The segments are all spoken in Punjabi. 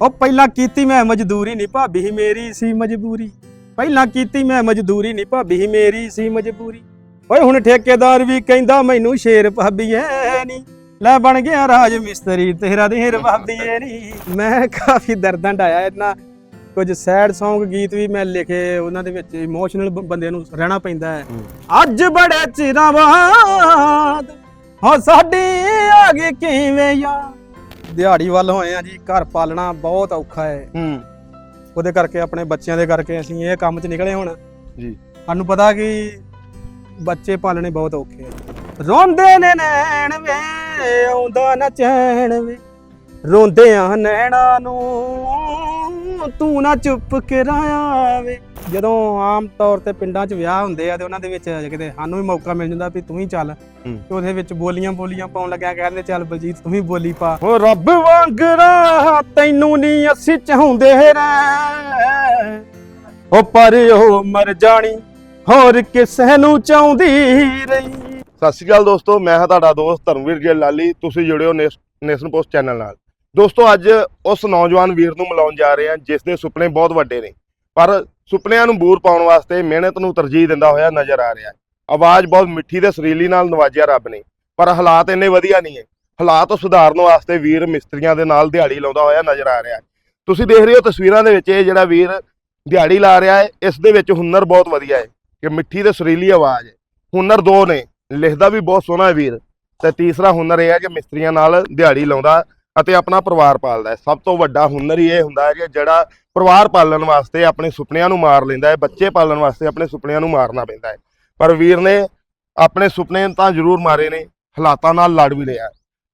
ਉਹ ਪਹਿਲਾਂ ਕੀਤੀ ਮੈਂ ਮਜ਼ਦੂਰੀ ਨਹੀਂ ਭਾਬੀ ਹੀ ਮੇਰੀ ਸੀ ਮਜਬੂਰੀ। ਪਹਿਲਾਂ ਕੀਤੀ ਮੈਂ ਮਜ਼ਦੂਰੀ ਨਹੀਂ ਭਾਬੀ ਹੀ ਮੇਰੀ ਸੀ ਮਜਬੂਰੀ। ਓਏ ਹੁਣ ਠੇਕੇਦਾਰ ਵੀ ਕਹਿੰਦਾ ਮੈਨੂੰ ਸ਼ੇਰ ਭਾਬੀ ਐ ਨਹੀਂ। ਲੈ ਬਣ ਗਿਆ ਰਾਜ ਮਿਸਤਰੀ ਤੇਰਾ ਦੇਰ ਭਾਬੀ ਐ ਨਹੀਂ। ਮੈਂ ਕਾਫੀ ਦਰਦਾਂ ਢਾਇਆ ਇਹਨਾਂ ਕੁਝ ਸੈਡ Song ਗੀਤ ਵੀ ਮੈਂ ਲਿਖੇ ਉਹਨਾਂ ਦੇ ਵਿੱਚ ਇਮੋਸ਼ਨਲ ਬੰਦੇ ਨੂੰ ਰਹਿਣਾ ਪੈਂਦਾ ਹੈ। ਅੱਜ ਬੜੇ ਚਿਰਾਂ ਬਾਅਦ ਹਾਂ ਸਾਡੀ ਆ ਗਈ ਕਿਵੇਂ ਯਾਰ ਦਿਹਾੜੀ ਵੱਲ ਹੋਏ ਆ ਜੀ ਘਰ ਪਾਲਣਾ ਬਹੁਤ ਔਖਾ ਹੈ। ਹੂੰ। ਉਹਦੇ ਕਰਕੇ ਆਪਣੇ ਬੱਚਿਆਂ ਦੇ ਕਰਕੇ ਅਸੀਂ ਇਹ ਕੰਮ 'ਚ ਨਿਕਲੇ ਹੁਣ। ਜੀ। ਸਾਨੂੰ ਪਤਾ ਕਿ ਬੱਚੇ ਪਾਲਣੇ ਬਹੁਤ ਔਖੇ ਆ। ਰੋਂਦੇ ਨੇ ਨੈਣ ਵੇ ਆਉਂਦਾ ਨਾ ਚੈਨ ਵੇ। ਰੋਂਦੇ ਆ ਨੈਣਾ ਨੂੰ ਤੂੰ ਨਾ ਚੁੱਪ ਕਰਾਇਆ ਵੇ ਜਦੋਂ ਆਮ ਤੌਰ ਤੇ ਪਿੰਡਾਂ 'ਚ ਵਿਆਹ ਹੁੰਦੇ ਆ ਤੇ ਉਹਨਾਂ ਦੇ ਵਿੱਚ ਕਿਤੇ ਸਾਨੂੰ ਵੀ ਮੌਕਾ ਮਿਲ ਜਾਂਦਾ ਵੀ ਤੂੰ ਹੀ ਚੱਲ। ਤੇ ਉਹਦੇ ਵਿੱਚ ਬੋਲੀਆਂ ਬੋਲੀਆਂ ਪਾਉਣ ਲੱਗਿਆ ਕਹਿੰਦੇ ਚੱਲ ਬਲਜੀਤ ਤੂੰ ਵੀ ਬੋਲੀ ਪਾ। ਓ ਰੱਬ ਵਾਂਗਰਾ ਤੈਨੂੰ ਨਹੀਂ ਅਸੀਂ ਚਾਹੁੰਦੇ ਰਹਿ। ਓ ਪਰ ਉਹ ਮਰ ਜਾਣੀ ਹੋਰ ਕਿਸੇ ਨੂੰ ਚਾਹੁੰਦੀ ਰਹੀ। ਸਤਿ ਸ਼੍ਰੀ ਅਕਾਲ ਦੋਸਤੋ ਮੈਂ ਹਾਂ ਤੁਹਾਡਾ ਦੋਸਤ ਧਰਮਵੀਰ ਜੀ ਲਾਲੀ ਤੁਸੀਂ ਜੁੜਿਓ ਨੇਸ- ਨੇਸ਼ਨ ਪੋਸਟ ਚੈਨਲ ਨਾਲ। ਦੋਸਤੋ ਅੱਜ ਉਸ ਨੌਜਵਾਨ ਵੀਰ ਨੂੰ ਮਿਲਾਉਣ ਜਾ ਰਹੇ ਹਾਂ ਜਿਸ ਦੇ ਸੁਪਨੇ ਬਹੁਤ ਵੱਡੇ ਨੇ। ਪਰ ਸੁਪਨਿਆਂ ਨੂੰ ਬੂਰ ਪਾਉਣ ਵਾਸਤੇ ਮਿਹਨਤ ਨੂੰ ਤਰਜੀਹ ਦਿੰਦਾ ਹੋਇਆ ਨਜ਼ਰ ਆ ਰਿਹਾ ਹੈ। ਆਵਾਜ਼ ਬਹੁਤ ਮਿੱਠੀ ਤੇ ਸੁਰੀਲੀ ਨਾਲ ਨਵਾਜਿਆ ਰੱਬ ਨੇ, ਪਰ ਹਾਲਾਤ ਇੰਨੇ ਵਧੀਆ ਨਹੀਂ ਹੈ। ਹਾਲਾਤ ਸੁਧਾਰਨ ਵਾਸਤੇ ਵੀਰ ਮਿਸਤਰੀਆਂ ਦੇ ਨਾਲ ਦਿਹਾੜੀ ਲਾਉਂਦਾ ਹੋਇਆ ਨਜ਼ਰ ਆ ਰਿਹਾ ਹੈ। ਤੁਸੀਂ ਦੇਖ ਰਹੇ ਹੋ ਤਸਵੀਰਾਂ ਦੇ ਵਿੱਚ ਇਹ ਜਿਹੜਾ ਵੀਰ ਦਿਹਾੜੀ ਲਾ ਰਿਹਾ ਹੈ, ਇਸ ਦੇ ਵਿੱਚ ਹੁਨਰ ਬਹੁਤ ਵਧੀਆ ਹੈ, ਕਿ ਮਿੱਠੀ ਤੇ ਸੁਰੀਲੀ ਆਵਾਜ਼ ਹੈ। ਹੁਨਰ ਦੋ ਨੇ, ਲਿਖਦਾ ਵੀ ਬਹੁਤ ਸੋਹਣਾ ਹੈ ਵੀਰ, ਤੇ ਤੀਸਰਾ ਹੁਨਰ ਇਹ ਹੈ ਕਿ ਮਿਸਤਰੀਆਂ ਨਾਲ ਦਿਹਾੜੀ ਲਾਉਂਦਾ ਅਤੇ ਆਪਣਾ ਪਰਿਵਾਰ ਪਾਲਦਾ ਹੈ। ਸਭ ਤੋਂ ਵੱਡਾ ਹੁਨਰ ਹੀ ਇਹ ਹੁੰਦਾ ਹੈ ਕਿ ਜਿਹੜਾ ਪਰਿਵਾਰ ਪਾਲਣ ਵਾਸਤੇ ਆਪਣੇ ਸੁਪਨਿਆਂ ਨੂੰ ਮਾਰ ਲੈਂਦਾ ਹੈ, ਬੱਚੇ ਪਾਲਣ ਵਾਸਤੇ ਆਪਣੇ ਸੁਪਨਿਆਂ ਨੂੰ ਮਾਰਨਾ ਪੈਂਦਾ ਹੈ। ਪਰ ਵੀਰ ਨੇ ਆਪਣੇ ਸੁਪਨੇ ਤਾਂ ਜ਼ਰੂਰ ਮਾਰੇ ਨੇ, ਹਾਲਾਤਾਂ ਨਾਲ ਲੜ ਵੀ ਲਿਆ।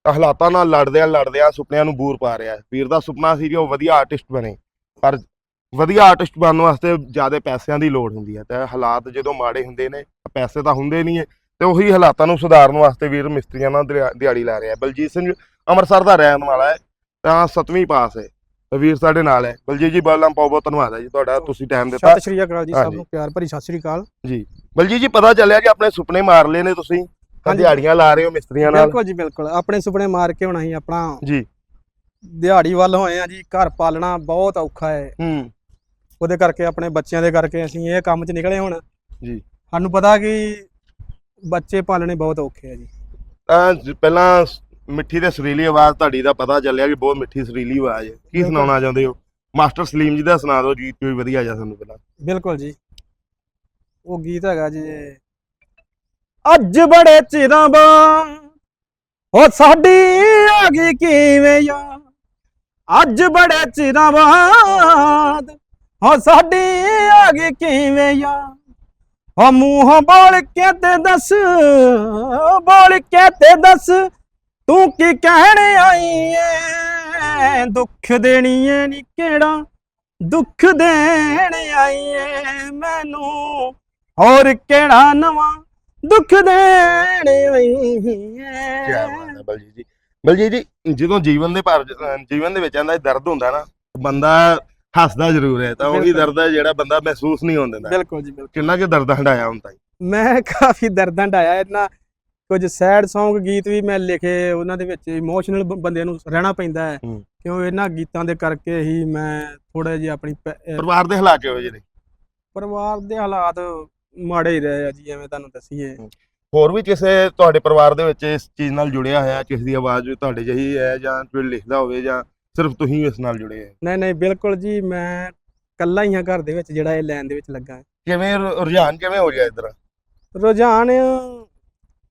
ਤਾਂ ਹਾਲਾਤਾਂ ਨਾਲ ਲੜਦਿਆਂ ਲੜਦਿਆਂ ਸੁਪਨਿਆਂ ਨੂੰ ਬੂਰ ਪਾ ਰਿਹਾ ਵੀਰ ਦਾ ਸੁਪਨਾ ਸੀ ਕਿ ਉਹ ਵਧੀਆ ਆਰਟਿਸਟ ਬਣੇ, ਪਰ ਵਧੀਆ ਆਰਟਿਸਟ ਬਣਨ ਵਾਸਤੇ ਜ਼ਿਆਦਾ ਪੈਸਿਆਂ ਦੀ ਲੋੜ ਹੁੰਦੀ ਹੈ। ਤੇ ਹਾਲਾਤ ਜਦੋਂ ਮਾੜੇ ਹੁੰਦੇ ਨੇ, ਪੈਸੇ ਤਾਂ ਹੁੰਦੇ ਨਹੀਂ ਹੈ। ਤੇ ਉਹੀ ਹਾਲਾਤਾਂ ਨੂੰ ਸੁਧਾਰਨ ਵਾਸਤੇ ਵੀਰ ਮਿਸਤਰੀਆਂ ਨਾਲ ਦਿਹਾ- ਦਿਹਾੜੀ ਲਾ ਰਿਹਾ ਬਲਜੀਤ ਸਿੰਘ ਅੰਮ੍ਰਿਤਸਰ ਦਾ ਰਹਿਣ ਵਾਲਾ ਹੈ ਤਾਂ 7ਵੀਂ ਪਾਸ ਹੈ। ਵੀਰ ਸਾਡੇ ਨਾਲ ਹੈ। ਬਲਜੀਤ ਜੀ ਬਾਲਾਂ ਬਹੁਤ ਬਹੁਤ ਧੰਨਵਾਦ ਹੈ ਜੀ ਤੁਹਾਡਾ ਤੁਸੀਂ ਟਾਈਮ ਦਿੱਤਾ। ਸਤਿ ਸ਼੍ਰੀ ਅਕਾਲ ਜੀ ਸਭ। ਨੂੰ ਪਿਆਰ ਭਰੀ ਸਤਿ ਸ਼੍ਰੀ ਅਕਾਲ। ਬਲਜੀਤ ਜੀ ਪਤਾ ਚੱਲਿਆ ਕਿ ਆਪਣੇ ਸੁਪਨੇ ਮਾਰ ਲਏ ਨੇ ਤੁਸੀਂ। ਦਿਹਾੜੀਆਂ ਲਾ ਰਹੇ ਹੋ ਮਿਸਤਰੀਆਂ ਨਾਲ। ਬਿਲਕੁਲ ਜੀ ਬਿਲਕੁਲ। ਆਪਣੇ ਸੁਪਨੇ ਮਾਰ ਕੇ ਹੁਣ ਅਸੀਂ ਆਪਣਾ ਜੀ। ਦਿਹਾੜੀ ਵੱਲ ਹੋਏ ਆ ਜੀ। ਘਰ ਪਾਲਣਾ ਬਹੁਤ ਔਖਾ ਹੈ। ਹੂੰ। ਉਹਦੇ ਕਰਕੇ ਆਪਣੇ ਬੱਚਿਆਂ ਦੇ ਕਰਕੇ ਅਸੀਂ ਇਹ ਕੰਮ 'ਚ ਨਿਕਲੇ ਹੁਣ। ਜੀ। ਸਾਨੂੰ ਪਤਾ ਕਿ ਬੱਚੇ ਪਾਲਣੇ ਬਹੁਤ ਔਖੇ ਆ ਜੀ। ਤਾਂ ਜ- ਪਹਿਲਾਂ ਸ- ਮਿੱਠੀ ਤੇ ਸੁਰੀਲੀ ਆਵਾਜ਼ ਤੁਹਾਡੀ ਦਾ ਪਤਾ ਚੱਲਿਆ ਕਿ ਬਹੁਤ ਮਿੱਠੀ ਸੁਰੀਲੀ ਆਵਾਜ਼ ਹੈ। ਕੀ ਬਿਲਕੁਲ। ਸੁਣਾਉਣਾ ਚਾਹੁੰਦੇ ਹੋ? ਮਾਸਟਰ ਸਲੀਮ ਜੀ ਦਾ ਸੁਣਾ ਦਿਓ ਗੀਤ ਕੋਈ ਵਧੀਆ ਜਿਹਾ ਸਾਨੂੰ ਪਹਿਲਾਂ। ਬਿਲਕੁਲ ਜੀ। ਉਹ ਗੀਤ ਹੈਗਾ ਜੀ। ਅੱਜ ਬੜੇ ਚਿਰਾਂ ਬਾਅਦ ਉਹ ਸਾਡੀ ਆ ਗਈ ਕਿਵੇਂ ਯਾਰ ਅੱਜ ਬੜੇ ਚਿਰਾਂ ਬਾਅਦ ਉਹ ਸਾਡੀ ਆ ਗਈ ਕਿਵੇਂ ਯਾਰ ਹੋ, ਮੂੰਹ ਬੋਲ ਕੇ ਤੇ ਦੱਸ? ਬੋਲ ਕੇ ਤੇ ਦੱਸ? ਤੂੰ ਕੀ ਕਹਿਣ ਆਈ ਏ ਦੁੱਖ ਦੇਣੀ ਏ ਨੀ ਕਿਹੜਾ? ਦੁੱਖ ਦੇਣ ਆਈ ਏ ਮੈਨੂੰ? ਹੋਰ ਕਿਹੜਾ ਨਵਾਂ ਦੁੱਖ ਦੇਣ ਆਈ ਕੀ ਬਾਤ ਹੈ ਬਲਜੀਤ ਜੀ। ਬਲਜੀਤ ਜੀ, ਜਦੋਂ ਜੀਵਨ ਦੇ ਭਰ ਜੀਵਨ ਦੇ ਵਿੱਚ ਆਂਦਾ ਦਰਦ ਹੁੰਦਾ ਨਾ, ਬੰਦਾ ਹੱਸਦਾ ਜ਼ਰੂਰ ਹੈ ਤਾਂ ਉਹੀ। ਦਰਦ ਹੈ ਜਿਹੜਾ ਬੰਦਾ ਮਹਿਸੂਸ ਨਹੀਂ ਹੋਣ ਦਿੰਦਾ। ਬਿਲਕੁਲ ਜੀ ਬਿਲਕੁਲ। ਕਿੰਨਾ ਕਿ ਦਰਦ ਹੰਡਾਇਆ ਹੁੰਦਾ ਹੈ ਮੈਂ ਕਾਫੀ ਦਰਦਾਂ ਢਾਇਆ ਇਹਨਾਂ ਕੁਝ ਸੈਡ Song ਗੀਤ ਵੀ ਮੈਂ ਲਿਖੇ ਉਹਨਾਂ ਦੇ ਵਿੱਚ ਇਮੋਸ਼ਨਲ ਬੰਦੇ ਨੂੰ ਰਹਿਣਾ ਪੈਂਦਾ ਹੈ। ਕਿਉਂ ਇਹਨਾਂ ਗੀਤਾਂ ਦੇ ਕਰਕੇ ਹੀ ਮੈਂ ਥੋੜਾ ਜਿਹਾ ਆਪਣੀ ਪਰਿਵਾਰ ਦੇ ਹਾਲਾਤ ਕਿਹੋ ਜਿਹੇ ਨੇ? ਪਰਿਵਾਰ ਦੇ ਹਾਲਾਤ ਮਾੜੇ ਹੀ ਰਹੇ ਆ ਜੀ ਐਵੇਂ ਤੁਹਾਨੂੰ ਦੱਸੀਏ। ਹੋਰ ਵੀ ਕਿਸੇ ਤੁਹਾਡੇ ਪਰਿਵਾਰ ਦੇ ਵਿੱਚ ਇਸ ਚੀਜ਼ ਨਾਲ ਜੁੜਿਆ ਹੋਇਆ ਕਿਸੇ ਦੀ ਆਵਾਜ਼ ਵੀ ਤੁਹਾਡੇ ਜਿਹੀ ਹੈ ਜਾਂ ਕੋਈ ਲਿਖਦਾ ਹੋਵੇ ਜਾਂ ਸਿਰਫ ਤੁਸੀਂ ਇਸ ਨਾਲ ਜੁੜੇ ਹੋ? ਨਹੀਂ ਨਹੀਂ ਬਿਲਕੁਲ ਜੀ ਮੈਂ ਕੱਲਾ ਹੀ ਹਾਂ ਘਰ ਦੇ ਵਿੱਚ ਜਿਹੜਾ ਇਹ ਲਾਈਨ ਦੇ ਵਿੱਚ ਲੱਗਾ ਹੈ। ਕਿਵੇਂ ਰੁ- ਰੁਝਾਨ ਕਿਵੇਂ ਹੋ ਗਿਆ ਇਧਰ? ਰੁਝਾਨ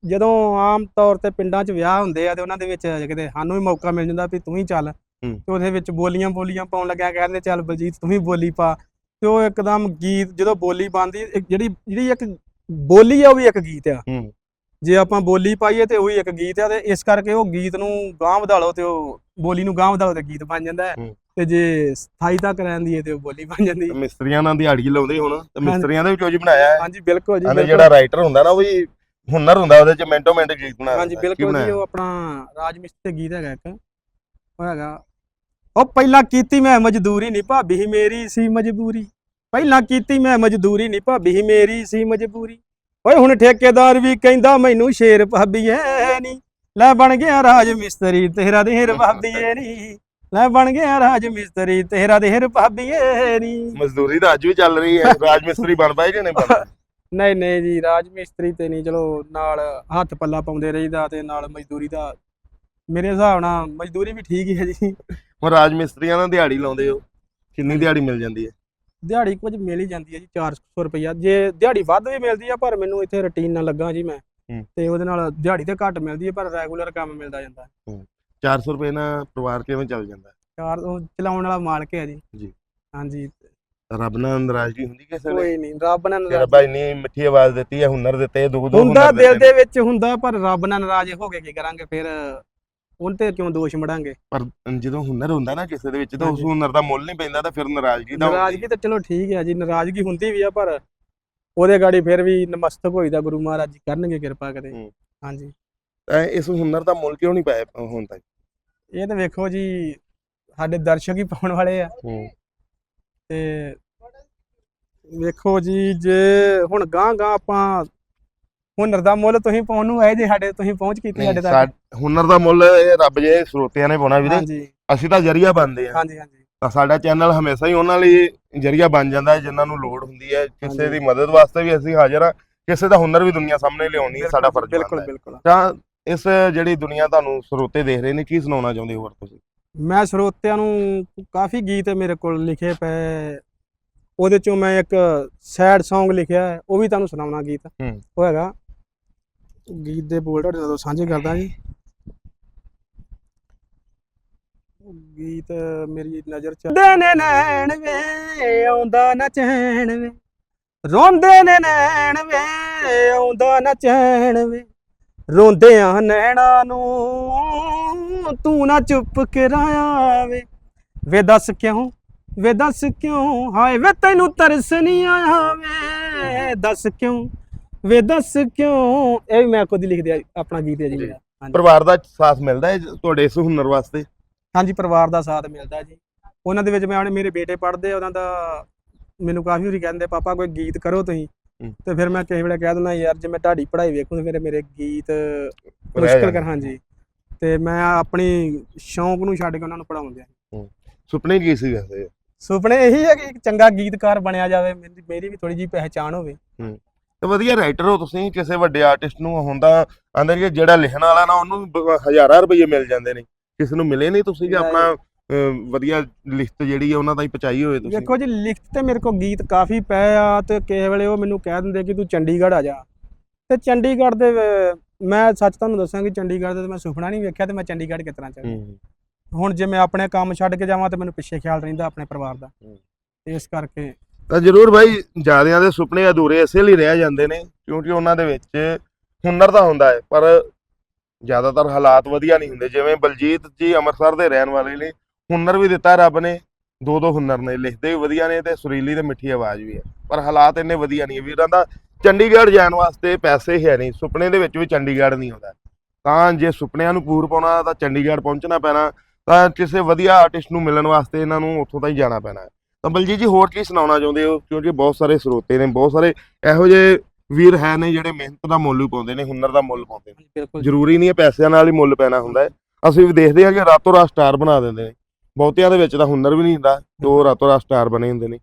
ਜਦੋਂ ਆਮ ਤੌਰ ਤੇ ਪਿੰਡਾਂ 'ਚ ਵਿਆਹ ਹੁੰਦੇ ਆ ਤੇ ਉਹਨਾਂ ਦੇ ਵਿੱਚ ਕਿਤੇ ਸਾਨੂੰ ਵੀ ਮੌਕਾ ਮਿਲ ਜਾਂਦਾ ਵੀ ਤੂੰ ਹੀ ਚੱਲ। ਹੂੰ। ਤੇ ਉਹਦੇ ਵਿੱਚ ਬੋਲੀਆਂ ਬੋਲੀਆਂ ਪਾਉਣ ਲੱਗਿਆ ਕਹਿੰਦੇ ਚੱਲ ਬਲਜੀਤ ਤੂੰ ਵੀ ਬੋਲੀ ਪਾ। ਤੇ ਉਹ ਇੱਕਦਮ ਗੀਤ ਜਦੋਂ ਬੋਲੀ ਬੰਦੀ ਜਿਹੜੀ ਜਿਹੜੀ ਇੱਕ ਬੋਲੀ ਆ ਉਹ ਵੀ ਇੱਕ ਗੀਤ ਆ। ਹੂੰ। ਜੇ ਆਪਾਂ ਬੋਲੀ ਪਾਈਏ ਤੇ ਉਹ ਇੱਕ ਗੀਤ ਆ ਤੇ ਇਸ ਕਰਕੇ ਉਹ ਗੀਤ ਨੂੰ ਗਾਂਹ ਵਧਾ ਲਓ ਤੇ ਉਹ ਬੋਲੀ ਨੂੰ ਵਧਾ ਲਓ ਤੇ ਗੀਤ ਬਣ ਜਾਂਦਾ ਹੈ ਹੂੰ। ਤੇ ਜੇ ਸਥਾਈ ਤੱਕ ਰਹਿੰਦੀ ਹੈ ਤੇ ਉਹ ਬੋਲੀ ਬਣ ਜਾਂਦੀ ਹੈ ਮਿਸਤਰੀਆਂ ਨਾਲ ਦਿਹਾੜੀ ਲਾਉਂਦੇ ਹੁਣ ਤੇ ਮਿਸਤਰੀਆਂ ਦੇ ਵਿੱਚੋਂ ਜੀ ਬਣਾਇਆ ਹੈ ਹਾਂਜੀ ਬਿਲਕੁਲ ਜੀ ਕਹਿੰਦੇ ਬਿਲਕੁਲ। ਜਿਹੜਾ ਰਾਈਟਰ ਹੁੰਦਾ ਨਾ ਉਹ ਵੀ ਹੁਨਰ ਹੁੰਦਾ ਉਹਦੇ ਚ ਮਿੰਟੋ ਮਿੰਟ ਗੀਤ ਬਣਾ ਹਾਂਜੀ ਦਿੰਦਾ। ਕੀ ਬਿਲਕੁਲ ਜੀ ਬਣਾਇਆ? ਉਹ ਆਪਣਾ ਰਾਜ ਮਿਸਤਰੀ ਗੀਤ ਹੈਗਾ ਇੱਕ ਉਹ ਹੈਗਾ ਉਹ ਪਹਿਲਾਂ ਕੀਤੀ ਮੈਂ ਮਜ਼ਦੂਰੀ ਨਹੀਂ ਭਾਬੀ ਹੀ ਮੇਰੀ ਸੀ ਮਜਬੂਰੀ ਪਹਿਲਾਂ ਕੀਤੀ ਮੈਂ ਮਜ਼ਦੂਰੀ ਨਹੀਂ ਭਾਬੀ ਹੀ ਮੇਰੀ ਸੀ ਮਜਬੂਰੀ ਓਏ ਹੁਣ ਠੇਕੇਦਾਰ ਵੀ ਕਹਿੰਦਾ ਮੈਨੂੰ ਸ਼ੇਰ ਭਾਬੀ ਐ ਨਹੀਂ ਲੈ ਬਣ ਗਿਆ ਰਾਜ ਮਿਸਤਰੀ ਤੇਰਾ ਦੇਰ ਭਾਬੀ ਐ ਨਹੀਂ ਲੈ ਬਣ ਗਿਆ ਰਾਜ ਮਿਸਤਰੀ ਤੇਰਾ ਦੇਰ ਭਾਬੀਏ ਨੀ। ਮਜ਼ਦੂਰੀ ਤਾਂ ਅੱਜ ਵੀ ਚੱਲ ਰਹੀ ਹੈ ਰਾਜ ਮਿਸਤਰੀ ਬਣ ਪਾਏ ਕਿ ਨਹੀਂ ਬਣ ਪਾਏ? ਨਹੀਂ ਨਹੀਂ ਜੀ ਰਾਜ ਮਿਸਤਰੀ ਤੇ ਨਹੀਂ ਚਲੋ ਨਾਲ ਹੱਥ ਪੱਲਾ ਪਾਉਂਦੇ ਰਹੀਦਾ ਤੇ ਨਾਲ ਮਜ਼ਦੂਰੀ ਦਾ ਮੇਰੇ ਹਿਸਾਬ ਨਾਲ ਮਜ਼ਦੂਰੀ ਵੀ ਠੀਕ ਹੀ ਹੈ ਜੀ। ਹੁਣ ਰਾਜ ਮਿਸਤਰੀਆਂ ਨਾਲ ਦਿਹਾੜੀ ਲਾਉਂਦੇ ਹੋ ਕਿੰਨੀ ਦਿਹਾੜੀ ਮਿਲ ਜਾਂਦੀ ਹੈ? ਦਿਹਾੜੀ ਕੁਝ ਮਿਲ ਹੀ ਜਾਂਦੀ ਹੈ ਜੀ 400 ਰੁਪਈਆ। ਜੇ ਦਿਹਾੜੀ ਵੱਧ ਵੀ ਮਿਲਦੀ ਆ ਪਰ ਮੈਨੂੰ ਇੱਥੇ ਰੁਟੀਨ ਨਾਲ ਲੱਗਾ ਜੀ ਮੈਂ। ਤੇ ਉਹਦੇ ਨਾਲ ਦਿਹਾੜੀ ਤੇ ਘੱਟ ਮਿਲਦੀ ਹੈ ਪਰ ਰੈਗੂਲਰ ਕੰਮ ਮਿਲਦਾ ਜਾਂਦਾ। 400 ਰੁਪਏ ਨਾਲ ਪਰਿਵਾਰ ਕਿਵੇਂ ਚੱਲ ਜਾਂਦਾ? ਹੈ? ਚਾਰ ਉਹ ਚਲਾਉਣ ਵਾਲਾ ਮਾਲਕ ਹੈ ਜੀ। ਜੀ। ਹਾਂਜੀ। ਰੱਬ ਨਾਲ ਨਾਰਾਜ਼ਗੀ ਹੁੰਦੀ ਕਿਸੇ ਵੇਲੇ? ਕੋਈ ਨਹੀਂ ਰੱਬ ਨਾਲ ਨਾਰਾਜ਼ ਰੱਬਾ ਇੰਨੀ ਮਿੱਠੀ ਆਵਾਜ਼ ਦਿੱਤੀ ਹੈ ਹੁਨਰ ਦਿੱਤੇ ਦੋ ਦੋ ਹੁੰਦਾ ਦਿਲ ਦੇ ਵਿੱਚ ਹੁੰਦਾ ਪਰ ਰੱਬ ਨਾਲ ਨਾਰਾਜ਼ ਹੋ ਕੇ ਕੀ ਕਰਾਂਗੇ? ਫਿਰ ਉਹਨ ਤੇ ਕਿਉਂ ਦੋਸ਼ ਮੜਾਂਗੇ? ਪਰ ਜਦੋਂ ਹੁਨਰ ਹੁੰਦਾ ਨਾ ਕਿਸੇ ਦੇ ਵਿੱਚ ਤਾਂ ਉਸ। ਹੁਨਰ ਦਾ ਮੁੱਲ ਨਹੀਂ ਪੈਂਦਾ ਤਾਂ ਫਿਰ ਨਾਰਾਜ਼ਗੀ ਦਾ ਨਾਰਾਜ਼ਗੀ ਤਾਂ ਚਲੋ ਠੀਕ ਹੈ ਜੀ ਨਾਰਾਜ਼ਗੀ ਹੁੰਦੀ ਵੀ ਆ ਪਰ ਉਹਦੇ ਗਾੜੀ ਫਿਰ ਵੀ ਨਮਸਤਕ ਹੋਈਦਾ ਗੁਰੂ ਮਹਾਰਾਜ ਜੀ ਕਰਨਗੇ ਕਿਰਪਾ ਕਰੇ। ਹੂੰ। ਹਾਂਜੀ। ਤਾਂ ਇਸ ਹੁਨਰ ਦਾ ਮੁੱਲ ਕਿਉਂ ਨਹੀਂ ਪਾਇਆ ਹੁੰਦਾ ਇਹ ਤਾਂ ਵੇਖੋ ਜੀ ਸਾਡੇ ਦਰਸ਼ਕ ਹੀ ਪਾਉਣ ਵਾਲੇ ਆ। ਤੇ ਵੇਖੋ ਜੀ ਜੇ ਹੁਣ ਗਾਂ ਗਾਂ ਆਪਾਂ ਹੁਨਰ ਦਾ ਮੁੱਲ ਤੁਸੀਂ ਪਾਉਣ ਨੂੰ ਆਏ ਜੇ ਸਾਡੇ ਤੁਸੀਂ ਪਹੁੰਚ ਕੀਤੀ ਸਾਡੇ ਤੱਕ। ਹੁਨਰ ਦਾ ਮੁੱਲ ਇਹ ਰੱਬ ਜੇ ਸਰੋਤਿਆਂ ਨੇ ਪਾਉਣਾ ਵੀਰੇ। ਹਾਂਜੀ। ਅਸੀਂ ਤਾਂ ਜਰੀਆ ਬਣਦੇ ਆ। ਹਾਂਜੀ ਹਾਂਜੀ। ਤਾਂ ਸਾਡਾ ਚੈਨਲ ਹਮੇਸ਼ਾ ਹੀ ਉਹਨਾਂ ਲਈ ਜਰੀਆ ਬਣ ਜਾਂਦਾ ਹੈ ਜਿਨ੍ਹਾਂ ਨੂੰ ਲੋੜ ਹੁੰਦੀ ਹੈ। ਕਿਸੇ। ਦੀ ਮਦਦ ਵਾਸਤੇ ਵੀ ਅਸੀਂ ਹਾਜ਼ਰ ਹਾਂ ਕਿਸੇ ਦਾ ਹੁਨਰ ਵੀ ਦੁਨੀਆ ਸਾਹਮਣੇ ਲਿਆਉਣੀ ਸਾਡਾ ਫਰਜ਼ ਬਿਲਕੁਲ ਹੈ। ਬਿਲਕੁਲ। ਤਾਂ ਇਸ ਜਿਹੜੀ ਦੁਨੀਆ ਤੁਹਾਨੂੰ ਸਰੋਤੇ ਦੇਖ ਰਹੇ ਨੇ ਕੀ ਸੁਣਾਉਣਾ ਚਾਹੁੰਦੇ ਹੋ ਹੋਰ ਤੁਸੀਂ? ਮੈਂ ਸਰੋਤਿਆਂ ਨੂੰ ਕਾਫੀ ਗੀਤ ਮੇਰੇ ਕੋਲ ਲਿਖੇ ਪਏ। ਉਹਦੇ ਚੋਂ ਮੈਂ ਇੱਕ ਸੈਡ Song ਲਿਖਿਆ ਹੈ ਉਹ ਵੀ ਤੁਹਾਨੂੰ ਸੁਣਾਉਣਾ ਗੀਤ। ਉਹ ਹੈਗਾ ਗੀਤ ਦੇ ਬੋਲ ਤੁਹਾਡੇ ਨਾਲ ਸਾਂਝੇ ਕਰਦਾ ਜੀ ਉਹ ਗੀਤ ਮੇਰੀ ਨਜ਼ਰ ਚ ਦੇ ਨੇ ਨੈਣ ਵੇ ਆਉਂਦਾ ਨਾ ਚੈਣ ਵੇ। ਰੋਂਦੇ ਨੇ ਨੈਣ ਵੇ ਆਉਂਦਾ ਨਾ ਚੈਣ ਵੇ। ਰੋਂਦਿਆਂ ਨੈਣਾ ਨੂੰ ਤੂੰ ਨਾ ਚੁੱਪ ਕਰਾਇਆ ਵੇ ਵੇ ਦੱਸ ਕਿਉਂ ਵੇ ਦੱਸ ਕਿਉਂ ਹਾਏ ਵੇ ਤੈਨੂੰ ਤਰਸ ਨਹੀਂ ਆਇਆ ਵੇ ਦੱਸ ਕਿਉਂ ਵੇ ਦੱਸ ਕਿਉਂ। ਇਹ ਵੀ ਮੈਂ ਖੁਦ ਹੀ ਲਿਖ ਦਿਆ ਆਪਣਾ ਗੀਤ ਹੈ ਜੀ। ਮੇਰਾ। ਪਰਿਵਾਰ ਦਾ ਸਾਥ ਮਿਲਦਾ ਹੈ ਤੁਹਾਡੇ ਇਸ ਹੁਨਰ ਵਾਸਤੇ? ਹਾਂਜੀ ਪਰਿਵਾਰ ਦਾ ਸਾਥ ਮਿਲਦਾ ਜੀ। ਉਹਨਾਂ ਦੇ ਵਿੱਚ ਮੈਂ ਮੇਰੇ ਬੇਟੇ ਪੜ੍ਹਦੇ ਆ ਉਹਨਾਂ ਦਾ ਮੈਨੂੰ ਕਾਫੀ ਵਾਰੀ ਕਹਿੰਦੇ ਪਾਪਾ ਕੋਈ ਗੀਤ ਕਰੋ ਤੁਸੀਂ। ਤੇ ਫਿਰ ਮੈਂ ਕਿਸੇ ਵੇਲੇ ਕਹਿ ਦਿੰਦਾ ਯਾਰ ਜੇ ਮੈਂ ਤੁਹਾਡੀ ਪੜ੍ਹਾਈ ਵੇਖੂ ਤੇ ਫਿਰ ਮੇਰੇ ਗੀਤ ਮੁਸ਼ਕਲ। ਕਰ। ਹਾਂਜੀ। ਤੇ ਮੈਂ ਆਪਣੀ ਸ਼ੌਂਕ ਨੂੰ ਛੱਡ ਕੇ ਉਹਨਾਂ ਨੂੰ ਪੜਾਉਂਦਾ ਸੁਪਨੇ ਕੀ ਸੀ ਵੈਸੇ? ਸੁਪਨੇ ਇਹੀ ਹੈ ਕਿ ਇੱਕ ਚੰਗਾ ਗੀਤਕਾਰ ਬਣਿਆ ਜਾਵੇ ਮੇਰੀ ਵੀ ਥੋੜੀ ਜੀ ਪਹਿਚਾਣ ਹੋਵੇ। ਤੇ ਵਧੀਆ ਰਾਈਟਰ ਹੋ ਤੁਸੀਂ ਕਿਸੇ ਵੱਡੇ ਆਰਟਿਸਟ ਨੂੰ ਹੁੰਦਾ ਆਂਦੇ ਕਿ ਜਿਹੜਾ ਲਿਖਣ ਵਾਲਾ ਨਾ ਉਹਨੂੰ ਹਜ਼ਾਰਾਂ ਰੁਪਏ ਮਿਲ ਜਾਂਦੇ ਨੇ। ਕਿਸੇ ਨੂੰ ਮਿਲੇ ਨਹੀਂ ਤੁਸੀਂ ਕਿ ਨਹੀਂ। ਆਪਣਾ ਅਹ, ਵਧੀਆ ਲਿਖਤ ਜਿਹੜੀ ਹੈ ਉਹਨਾਂ ਦਾ ਹੀ ਪਚਾਈ ਹੋਵੇ ਤੁਸੀਂ ਵੇਖੋ ਜੀ ਲਿਖਤ ਤੇ ਮੇਰੇ ਕੋਲ ਗੀਤ ਕਾਫੀ ਪਏ ਆ ਤੇ ਕਿਸੇ ਵੇਲੇ ਉਹ ਮੈਨੂੰ ਕਹਿ ਦਿੰਦੇ ਕਿ ਤੂੰ ਚੰਡੀਗੜ੍ਹ ਆ ਜਾ ਤੇ ਚੰਡੀਗੜ੍ਹ ਦੇ ਵ- ਮੈਂ ਸੱਚ ਤੁਹਾਨੂੰ ਦੱਸਾਂ ਕਿ ਚੰਡੀਗੜ੍ਹ ਦਾ ਤੇ ਮੈਂ ਸੁਪਨਾ ਨਹੀਂ ਵੇਖਿਆ ਤੇ ਮੈਂ ਚੰਡੀਗੜ੍ਹ ਕਿਸ ਤਰ੍ਹਾਂ ਚੱਲ ਹੂੰ। ਹੁਣ ਜੇ ਮੈਂ ਆਪਣੇ ਕੰਮ ਛੱਡ ਕੇ ਜਾਵਾਂ ਤੇ ਮੈਨੂੰ ਪਿੱਛੇ ਖਿਆਲ ਰਹਿੰਦਾ ਆਪਣੇ ਪਰਿਵਾਰ ਦਾ ਹੂੰ। ਇਸ ਕਰਕੇ ਤਾਂ ਜ਼ਰੂਰ ਭਾਈ ਜਿਆਦਿਆਂ ਦੇ ਸੁਪਨੇ ਅਧੂਰੇ ਇਸੇ ਲਈ ਰਹਿ ਜਾਂਦੇ ਨੇ ਕਿਉਂਕਿ ਉਹਨਾਂ ਦੇ ਵਿੱਚ ਹੁਨਰ ਤਾਂ ਹੁੰਦਾ ਹੈ ਪਰ ਜ਼ਿਆਦਾਤਰ ਹਾਲਾਤ ਵਧੀਆ ਨਹੀਂ ਹੁੰਦੇ, ਜਿਵੇਂ ਬਲਜੀਤ ਜੀ ਅੰਮ੍ਰਿਤਸਰ ਦੇ ਰਹਿਣ ਵਾਲੇ ਨੇ, ਹੁਨਰ ਵੀ ਦਿੱਤਾ ਰੱਬ ਨੇ, ਦੋ ਦੋ ਹੁਨਰ ਨੇ, ਲਿਖਦੇ ਵੀ ਵਧੀਆ ਨੇ ਤੇ ਸੁਰੀਲੀ ਤੇ ਮਿੱਠੀ ਆਵਾਜ਼ ਵੀ ਹੈ, ਪਰ ਹਾਲਾਤ ਇੰਨੇ ਵਧੀਆ ਨਹੀਂ ਹੈ। ਵੀਰਾਂ ਦਾ ਚੰਡੀਗੜ੍ਹ ਜਾਣ ਵਾਸਤੇ ਪੈਸੇ ਹੈ ਨਹੀਂ, ਸੁਪਨੇ ਦੇ ਵਿੱਚ ਵੀ ਚੰਡੀਗੜ੍ਹ ਨਹੀਂ ਆਉਂਦਾ, ਤਾਂ ਜੇ ਸੁਪਨਿਆਂ ਨੂੰ ਪੂਰ ਪਾਉਣਾ ਤਾਂ ਚੰਡੀਗੜ੍ਹ ਪਹੁੰਚਣਾ ਪੈਣਾ, ਤਾਂ ਕਿਸੇ ਵਧੀਆ ਆਰਟਿਸਟ ਨੂੰ ਮਿਲਣ ਵਾਸਤੇ ਇਹਨਾਂ ਨੂੰ ਉੱਥੋਂ ਤਾਂ ਹੀ ਜਾਣਾ ਪੈਣਾ ਤਾਂ ਬਲਜੀਤ ਜੀ ਹੋਰ ਕੀ ਸੁਣਾਉਣਾ ਚਾਹੁੰਦੇ ਹੋ, ਕਿਉਂਕਿ ਬਹੁਤ ਸਾਰੇ ਸਰੋਤੇ ਨੇ, ਬਹੁਤ ਸਾਰੇ ਇਹੋ ਜਿਹੇ ਵੀਰ ਹੈ ਨੇ ਜਿਹੜੇ ਮਿਹਨਤ ਦਾ ਮੁੱਲ ਪਾਉਂਦੇ ਨੇ ਹੁਨਰ ਦਾ ਮੁੱਲ ਪਾਉਂਦੇ ਨੇ। ਬਿਲਕੁਲ ਜ਼ਰੂਰੀ ਨਹੀਂ ਹੈ ਪੈਸਿਆਂ ਨਾਲ ਹੀ ਮੁੱਲ ਪੈਣਾ ਹੁੰਦਾ ਹੈ। ਅਸੀਂ ਵੀ ਦੇਖਦੇ ਹਾਂ ਕਿ ਰਾਤੋਂ ਰਾਤ ਸਟਾਰ ਬਣਾ ਦਿੰਦੇ ਨੇ। ਬਹੁਤਿਆਂ ਦੇ ਵਿੱਚ ਤਾਂ ਹੁਨਰ ਵੀ ਨਹੀਂ ਹੁੰਦਾ। ਤੇ ਉਹ ਰਾਤੋਂ ਰਾਤ ਸਟਾਰ ਬਣੇ ਹੁੰਦੇ ਨੇ।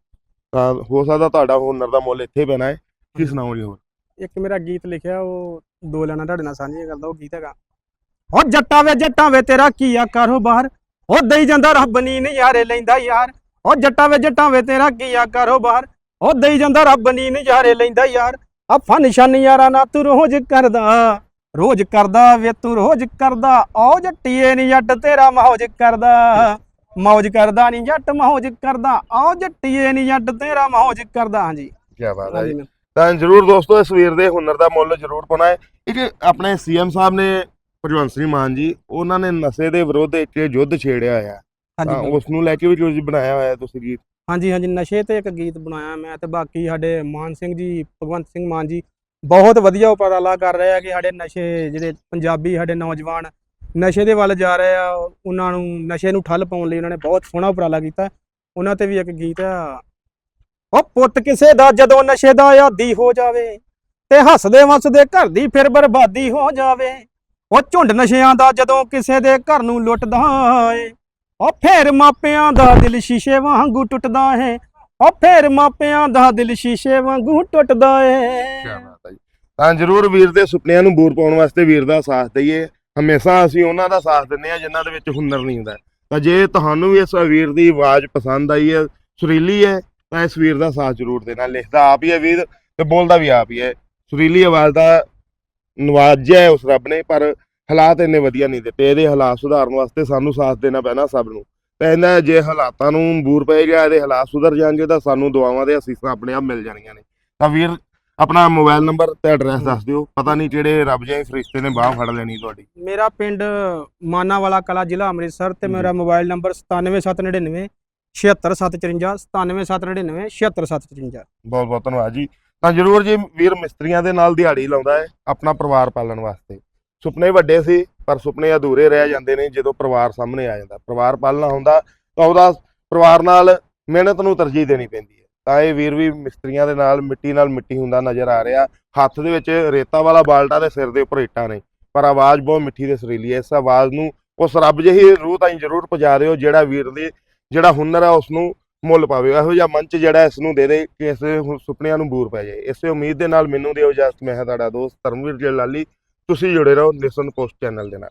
ਤਾਂ ਹੋ ਸਕਦਾ ਤੁਹਾਡਾ ਹੁਨਰ ਦਾ ਮੁੱਲ ਇੱਥੇ ਪੈਣਾ ਹੈ। ਕੀ ਸੁਣਾਓ ਜੀ ਹੋਰ? ਇੱਕ ਮੇਰਾ ਗੀਤ ਲਿਖਿਆ ਉਹ ਦੋ ਲਾਈਨਾਂ ਤੁਹਾਡੇ ਨਾਲ ਸਾਂਝੀਆਂ ਕਰਦਾ ਉਹ ਗੀਤ ਹੈਗਾ। ਉਹ ਜੱਟਾਂ ਵੇ ਜੱਟਾਂ ਵੇ ਤੇਰਾ ਕੀ ਆ ਕਾਰੋਬਾਰ? ਉਹ ਦੇਈ ਜਾਂਦਾ ਰੱਬ ਨੀ ਨਜ਼ਾਰੇ ਲੈਂਦਾ ਯਾਰ। ਉਹ ਜੱਟਾਂ ਵੇ ਜੱਟਾਂ ਵੇ ਤੇਰਾ ਕੀ ਆ ਕਾਰੋਬਾਰ? ਉਹ ਦੇਈ ਜਾਂਦਾ ਰੱਬ ਨੀ ਨਜ਼ਾਰੇ ਲੈਂਦਾ ਯਾਰ। ਆਫਾ ਨਿਸ਼ਾਨੀ ਯਾਰਾ ਨਾ ਤੂੰ ਰੋਜ਼ ਕਰਦਾ ਰੋਜ਼ ਕਰਦਾ ਵੇ ਤੂੰ ਰੋਜ਼ ਕਰਦਾ ਆਓ ਜੱਟੀਏ ਨੀ ਜੱਟ ਤੇਰਾ ਮੌਜ ਕਰਦਾ ਮੌਜ ਕਰਦਾ ਨੀ ਜੱਟ ਮੌਜ ਕਰਦਾ ਆਓ ਜੱਟੀਏ ਨੀ ਜੱਟ ਤੇਰਾ ਮੌਜ ਕਰਦਾ। ਹਾਂਜੀ। ਕੀ ਬਾਤ ਹੈ ਜੀ। ਤਾਂ ਜਰੂਰ ਦੋਸਤੋ ਇਸ ਵੀਰ ਦੇ ਹੁਨਰ ਦਾ ਮੁੱਲ ਜਰੂਰ ਪਾਉਣਾ ਹੈ। ਇੱਕ ਆਪਣੇ ਸੀਐਮ ਸਾਹਿਬ ਨੇ ਭਗਵੰਤ ਸਿੰਘ ਮਾਨ ਜੀ ਉਹਨਾਂ ਨੇ ਨਸ਼ੇ ਦੇ ਵਿਰੁੱਧ ਇੱਕ ਯੁੱਧ ਛੇੜਿਆ ਹੋਇਆ ਹਾਂਜੀ ਤਾਂ। ਉਸ ਨੂੰ ਲੈ ਕੇ ਵੀ ਕੁਝ ਬਣਾਇਆ ਹੋਇਆ ਤੁਸੀਂ ਗੀਤ ਹਾਂਜੀ ਹਾਂਜੀ ਨਸ਼ੇ ਤੇ ਇੱਕ ਗੀਤ ਬਣਾਇਆ ਮੈਂ ਤੇ ਬਾਕੀ ਸਾਡੇ ਮਾਨ ਸਿੰਘ ਜੀ ਭਗਵੰਤ ਸਿੰਘ ਮਾਨ ਜੀ ਬਹੁਤ ਵਧੀਆ ਉਪਰਾਲਾ ਕਰ ਰਹੇ ਆ ਕਿ ਸਾਡੇ ਨਸ਼ੇ ਜਿਹੜੇ ਪੰਜਾਬੀ ਸਾਡੇ ਨੌਜਵਾਨ ਨਸ਼ੇ ਦੇ ਵੱਲ ਜਾ ਰਹੇ ਆ ਉਹਨਾਂ ਨੂੰ ਨਸ਼ੇ ਨੂੰ ਠੱਲ ਪਾਉਣ ਲਈ ਉਹਨਾਂ ਨੇ ਬਹੁਤ ਸੋਹਣਾ ਉਪਰਾਲਾ ਕੀਤਾ ਉਹਨਾਂ ਤੇ ਵੀ ਇੱਕ ਗੀਤ ਆ ਉਹ ਪੁੱਤ ਕਿਸੇ ਦਾ ਜਦੋਂ ਨਸ਼ੇ ਦਾ ਆਦੀ ਹੋ ਜਾਵੇ ਤੇ ਹੱਸਦੇ ਵਸਦੇ ਘਰ ਦੀ ਫਿਰ ਬਰਬਾਦੀ ਹੋ ਜਾਵੇ ਉਹ ਝੁੰਡ ਨਸ਼ਿਆਂ ਦਾ ਜਦੋਂ ਕਿਸੇ ਦੇ ਘਰ ਨੂੰ ਲੁੱਟਦਾ ਏ ਓ ਫੇਰ ਮਾਪਿਆਂ ਦਾ ਦਿਲ ਸ਼ੀਸ਼ੇ ਵਾਂਗੂ ਟੁੱਟਦਾ ਹੈ ਓ ਫੇਰ ਮਾਪਿਆਂ ਦਾ ਦਿਲ ਸ਼ੀਸ਼ੇ ਵਾਂਗੂ ਟੁੱਟਦਾ ਏ। ਕਿਆ ਬਾਤ ਹੈ ਜੀ। ਤਾਂ ਜਰੂਰ ਵੀਰ ਦੇ ਸੁਪਨਿਆਂ ਨੂੰ ਬੂਰ ਪਾਉਣ ਵਾਸਤੇ ਵੀਰ ਦਾ ਸਾਥ ਦਈਏ। ਹਮੇਸ਼ਾ ਅਸੀਂ ਉਹਨਾਂ ਦਾ ਸਾਥ ਦਿੰਦੇ ਆ ਜਿਨ੍ਹਾਂ ਦੇ ਵਿੱਚ ਹੁਨਰ ਨਹੀਂ ਹੁੰਦਾ। ਤਾਂ ਜੇ ਤੁਹਾਨੂੰ ਵੀ ਇਸ ਵੀਰ ਦੀ ਆਵਾਜ਼ ਪਸੰਦ ਆਈ ਹੈ, ਸੁਰੀਲੀ ਹੈ, ਤਾਂ ਇਸ ਵੀਰ ਦਾ ਸਾਥ ਜਰੂਰ ਦੇਣਾ। ਲਿਖਦਾ ਆਪ ਹੀ ਹੈ ਵੀਰ ਤੇ ਬੋਲਦਾ ਵੀ ਆਪ ਹੀ ਹੈ। ਸੁਰੀਲੀ ਆਵਾਜ਼ ਦਾ ਨਵਾਜਿਆ ਹੈ ਉਸ ਰੱਬ ਨੇ, ਪਰ ਹਾਲਾਤ ਇੰਨੇ ਵਧੀਆ ਨਹੀਂ ਦਿੱਤੇ ਇਹਦੇ ਹਾਲਾਤ ਸੁਧਾਰਨ ਵਾਸਤੇ ਸਾਨੂੰ ਸਾਥ ਦੇਣਾ ਪੈਣਾ ਸਭ ਨੂੰ। ਇਹਨਾਂ ਜੇ ਹਾਲਾਤਾਂ ਨੂੰ ਬੂਰ ਪੈ ਗਿਆ ਇਹਦੇ ਹਾਲਾਤ ਸੁਧਰ ਜਾਣਗੇ ਤਾਂ ਸਾਨੂੰ ਦੁਆਵਾਂ ਦੇ ਅਸੀਸਾਂ ਆਪਣੇ ਆਪ ਮਿਲ ਜਾਣੀਆਂ ਨੇ। ਤਾਂ ਵੀਰ ਆਪਣਾ ਮੋਬਾਈਲ ਨੰਬਰ ਤੇ ਐਡਰੈਸ ਦੱਸ ਦਿਓ। ਪਤਾ ਨਹੀਂ ਕਿਹੜੇ ਰੱਬ ਜਾਈ ਫਰਿਸ਼ਤੇ ਨੇ ਬਾਹ ਫੜ ਲੈਣੀ ਤੁਹਾਡੀ। ਮੇਰਾ ਪਿੰਡ ਮਾਨਾਵਾਲਾ ਕਲਾ ਜ਼ਿਲ੍ਹਾ ਅੰਮ੍ਰਿਤਸਰ ਤੇ। ਮੇਰਾ ਮੋਬਾਈਲ ਨੰਬਰ 97799 76754 97799 76754 ਬਹੁਤ ਬਹੁਤ ਧੰਨਵਾਦ ਜੀ। ਤਾਂ ਜਰੂਰ ਜੀ ਵੀਰ ਮਿਸਤਰੀਆਂ ਦੇ ਨਾਲ ਦਿਹਾੜੀ ਲਾਉਂਦਾ ਹੈ ਆਪਣਾ ਪਰਿਵਾਰ ਪਾਲਣ ਵਾਸਤੇ। ਸੁਪਨੇ ਵੱਡੇ ਸੀ, ਪਰ ਸੁਪਨੇ ਅਧੂਰੇ ਰਹਿ ਜਾਂਦੇ ਨੇ ਜਦੋਂ ਪਰਿਵਾਰ ਸਾਹਮਣੇ ਆ ਜਾਂਦਾ। ਪਰਿਵਾਰ ਪਾਲਣਾ ਹੁੰਦਾ, ਤਾਂ ਉਹਦਾ ਪਰਿਵਾਰ ਨਾਲ ਮਿਹਨਤ ਨੂੰ ਤਰਜੀਹ ਦੇਣੀ ਪੈਂਦੀ ਹੈ। ਤਾਂ ਇਹ ਵੀਰ ਵੀ ਮਿਸਤਰੀਆਂ ਦੇ ਨਾਲ ਮਿੱਟੀ ਨਾਲ ਮਿੱਟੀ ਹੁੰਦਾ ਨਜ਼ਰ ਆ ਰਿਹਾ। ਹੱਥ ਦੇ ਵਿੱਚ ਰੇਤਾ ਵਾਲਾ ਬਾਲਟਾ ਤੇ ਸਿਰ ਦੇ ਉੱਪਰ ਇੱਟਾਂ ਨੇ, ਪਰ ਆਵਾਜ਼ ਬਹੁਤ ਮਿੱਠੀ ਤੇ ਸੁਰੀਲੀ ਹੈ। ਇਸ ਆਵਾਜ਼ ਨੂੰ ਉਸ ਰੱਬ ਜਿਹੀ ਰੂਹ ਤਾਈਂ ਜਰੂਰ ਪਹੁੰਚਾ ਦਿਓ, ਜਿਹੜਾ ਵੀਰ ਦੀ, ਜਿਹੜਾ ਹੁਨਰ ਹੈ ਉਸ ਨੂੰ ਮੁੱਲ ਪਾਵੇ। ਇਹੋ ਜਿਹਾ ਮੰਚ ਜਿਹੜਾ ਇਸ ਨੂੰ ਦੇ ਦੇ ਕਿ ਇਸ ਸੁਪਨਿਆਂ ਨੂੰ ਬੂਰ ਪੈ ਜਾਏ। ਇਸੇ ਉਮੀਦ ਦੇ ਨਾਲ ਮੈਨੂੰ ਦਿਓ ਇਜਾਜ਼ਤ। ਮੈਂ ਹਾਂ ਤੁਹਾਡਾ ਦੋਸਤ ਧਰਮਵੀਰ ਜੀ ਲਾਲੀ ਤੁਸੀਂ ਜੁੜੇ ਰਹੋ ਨਿਸਨ ਪੋਸਟ ਚੈਨਲ ਦੇ ਨਾਲ।